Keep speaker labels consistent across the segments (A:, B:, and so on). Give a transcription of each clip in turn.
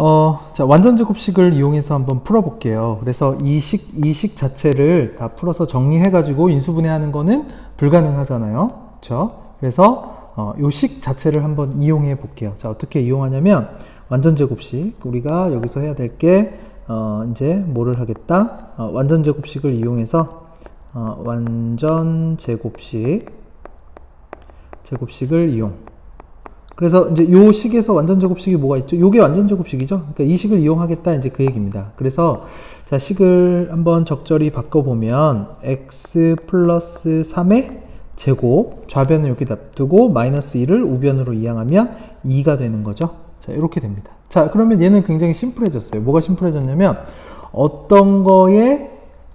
A: 어, 자, 완전 제곱식을 이용해서 한번 풀어볼게요. 그래서 이 식, 이 식 자체를 다 풀어서 정리해가지고 인수분해하는 거는 불가능하잖아요. 그쵸? 그래서, 어, 요식 자체를 한번 이용해 볼게요. 자, 어떻게 이용하냐면, 완전 제곱식. 우리가 여기서 해야 될 게, 어, 이제 뭐를 하겠다? 어, 완전 제곱식을 이용해서, 어, 완전 제곱식, 제곱식을 이용. 그래서 이제 요 식에서 완전 제곱식이 뭐가 있죠? 요게 완전 제곱식이죠. 그러니까 이 식을 이용하겠다 이제 그 얘기입니다. 그래서 자 식을 한번 적절히 바꿔 보면 x 플러스 3의 제곱 좌변을 여기 놔두고 마이너스 1을 우변으로 이항하면 2가 되는 거죠. 자 이렇게 됩니다. 자 그러면 얘는 굉장히 심플해졌어요. 뭐가 심플해졌냐면 어떤 거의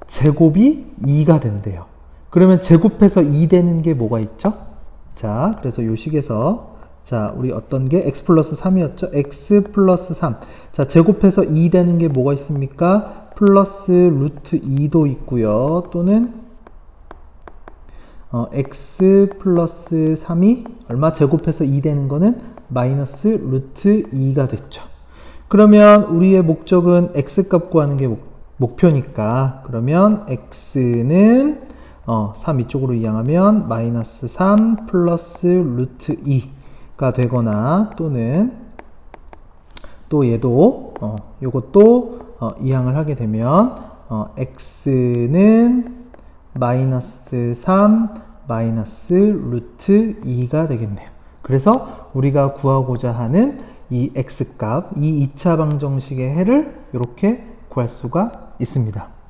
A: 제곱이 2가 된대요. 그러면 제곱해서 2 되는 게 뭐가 있죠? 자, 그래서 요 식에서 자, 우리 어떤 게 x 플러스 3이었죠? x 플러스 3. 자, 제곱해서 2 되는 게 뭐가 있습니까? 플러스 루트 2도 있고요. 또는 어, x 플러스 3이 얼마 제곱해서 2 되는 거는 마이너스 루트 2가 됐죠. 그러면 우리의 목적은 x 값 구하는 게 목, 목표니까 그러면 x는 어, 3 이쪽으로 이항하면 마이너스 3 플러스 루트 2 가 되거나 또는 또 얘도 어, 요것도 어, 이항을 하게 되면 어, x는 마이너스 3 마이너스 루트 2가 되겠네요. 그래서 우리가 구하고자 하는 이 x값, 이 2차 방정식의 해를 이렇게 구할 수가 있습니다.